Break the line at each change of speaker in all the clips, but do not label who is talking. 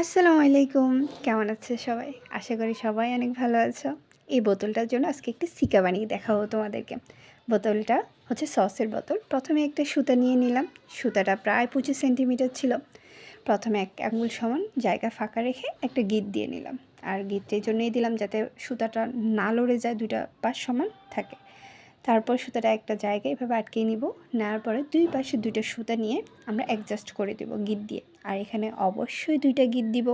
আসসালামু আলাইকুম। কেমন আছে সবাই? আশা করি সবাই অনেক ভালো আছো। এই বোতলটার জন্য আজকে একটি সিকা বানিয়ে দেখাবো তোমাদেরকে। বোতলটা হচ্ছে সসের বোতল। প্রথমে একটা সুতা নিয়ে নিলাম। সুতাটা প্রায় পঁচিশ সেন্টিমিটার ছিল। প্রথমে এক আঙুল সমান জায়গা ফাঁকা রেখে একটা গিট দিয়ে নিলাম। আর গিট এই জন্যই দিলাম যাতে সুতাটা না লড়ে যায়, দুইটা পাশ সমান থাকে। তারপর সুতাটা একটা জায়গায় এভাবে আটকে নিব। নেওয়ার পরে দুই পাশে দুইটা সুতা নিয়ে আমরা অ্যাডজাস্ট করে দেব গিট দিয়ে। আর এখানে অবশ্যই দুইটা গিট দিব।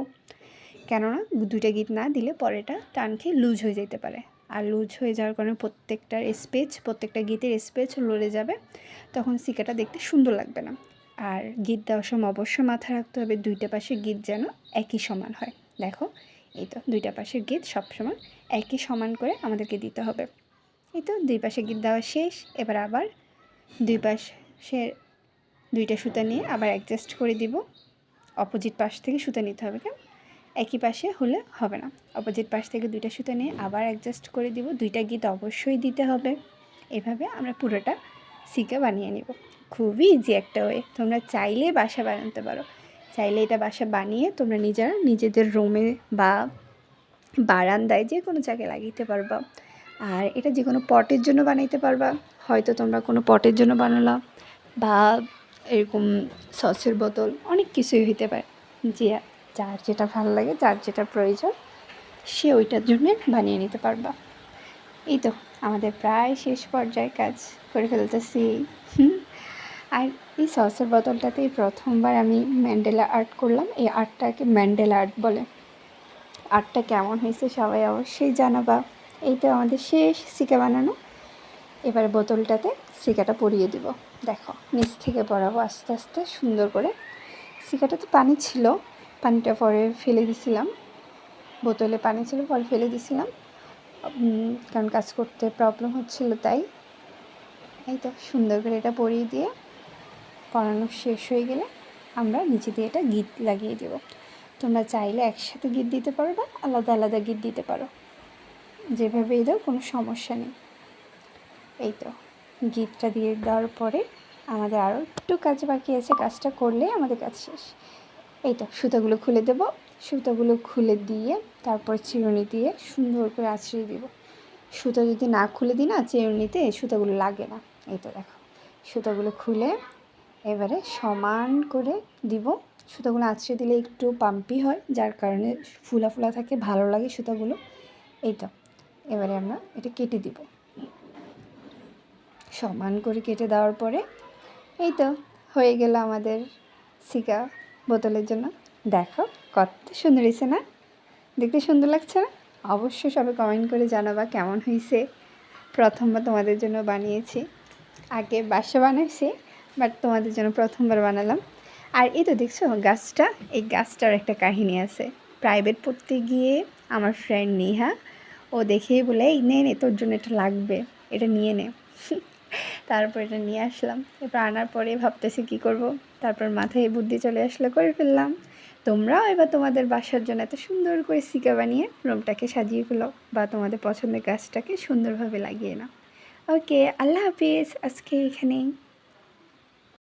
কেননা দুইটা গিট না দিলে পরেটা টান খেয়ে লুজ হয়ে যেতে পারে। আর লুজ হয়ে যাওয়ার কারণে প্রত্যেকটার স্পেচ প্রত্যেকটা গীতের স্পেচ লড়ে যাবে। তখন সিকাটা দেখতে সুন্দর লাগবে না। আর গীত দেওয়ার সময় অবশ্যই মাথায় রাখতে হবে। দুইটা পাশে গীত যেন একই সমান হয়। দেখো, এই তো দুইটা পাশের গীত সবসময় একই সমান করে আমাদেরকে দিতে হবে। এই তো, দুই পাশে গিট দেওয়া শেষ। এবার আবার দুই পাশে দুইটা সুতা নিয়ে আবার অ্যাডজাস্ট করে দিব। অপোজিট পাশ থেকে সুতা নিতে হবে কেন একই পাশে হলে হবে না। অপোজিট পাশ থেকে দুইটা সুতা নিয়ে আবার অ্যাডজাস্ট করে দিব। দুইটা গীত অবশ্যই দিতে হবে। এভাবে আমরা পুরোটা সিকা বানিয়ে নিব। খুবই ইজি একটা ওয়ে তোমরা চাইলে বাসা বানাতে পারো। চাইলে এটা বাসা বানিয়ে তোমরা নিজেরা নিজেদের রুমে বা বারান্দায় যে কোনো জায়গায় লাগিয়ে পারবা। আর এটা যে কোনো পটের জন্য বানাইতে পারবা। হয়তো তোমরা কোনো পটের জন্য বানালা বা এরকম সসের বোতল, অনেক কিছুই হইতে পারে। যে যার যেটা ভালো লাগে, যার যেটা প্রয়োজন, সে ওইটার জন্য বানিয়ে নিতে পারবা। এই তো আমাদের প্রায় শেষ পর্যায়ে কাজ করে ফেলতেছি। আর এই সসের বোতলটাতেই প্রথমবার আমি ম্যান্ডেলা আর্ট করলাম। এই আর্টটাকে ম্যান্ডেলা আর্ট বলে। আর্টটা কেমন হয়েছে সবাই অবশ্যই জানাবা। এই তো আমাদের শেষ সিকা বানানো। এবারে বোতলটাতে সিকাটা পরিয়ে দিব। দেখো, নিচ থেকে পরাবো আস্তে আস্তে সুন্দর করে। সিকাটাতে পানি ছিল, পানিটা পরে ফেলে দিছিলাম। বোতলে পানি ছিল, পরে ফেলে দিছিলাম। কারণ কাজ করতে প্রবলেম হচ্ছিল তাই। এই তো সুন্দর করে এটা পরিয়ে দিয়ে পরানো শেষ হয়ে গেলে আমরা নিচে দিয়ে এটা গিট লাগিয়ে দেবো। তোমরা চাইলে একসাথে গিট দিতে পারো বা আলাদা আলাদা গিট দিতে পারো। যেভাবেই দাও কোনো সমস্যা নেই। এই তো গিটটা দিয়ে দেওয়ার পরে আমাদের আরও একটু কাজ বাকি আছে, কাজটা করলে আমাদের কাজ শেষ। এই তো, সুতোগুলো খুলে দেব। সুতোগুলো খুলে দিয়ে তারপর চিরুনি দিয়ে সুন্দর করে আছড়িয়ে দেবো। সুতো যদি না খুলে দিই না চিরুনিতে, সুতোগুলো লাগে না। এই তো দেখো, সুতোগুলো খুলে এবারে সমান করে দিব। সুতোগুলো আছড়ে দিলে একটু পাম্পি হয়, যার কারণে ফুলা ফুলা থাকে, ভালো লাগে সুতোগুলো। এই তো এবারে আমরা এটা কেটে দিব। সমান করে কেটে দেওয়ার পরে এই তো হয়ে গেল আমাদের সিকা বোতলের জন্য। দেখো কত সুন্দর হয়েছে না? দেখতে সুন্দর লাগছে না? অবশ্যই সবাই কমেন্ট করে জানাবা কেমন হয়েছে। প্রথমবার তোমাদের জন্য বানিয়েছি। আগে বাসা বানাইছি বাট তোমাদের জন্য প্রথমবার বানালাম। আর এই তো দেখছ গাছটা, এই গাছটার একটা কাহিনী আছে। প্রাইভেট পড়তে গিয়ে আমার ফ্রেন্ড নিহা ও দেখেই বলে, এই, নে নে, তোর জন্য এটা লাগবে, এটা নিয়ে নে। তারপর এটা নিয়ে আসলাম। এবার আনার পরে ভাবতেছি কি করব। তারপর মাথায় বুদ্ধি চলে আসলে, করে ফেললাম। তোমরাও এবার তোমাদের বাসার জন্য এত সুন্দর করে সিকা বানিয়ে রুমটাকে সাজিয়ে ফেলো বা তোমাদের পছন্দের গাছটাকে সুন্দরভাবে লাগিয়ে নাও। ওকে, আল্লাহ হাফিজ। আজকে এখানেই।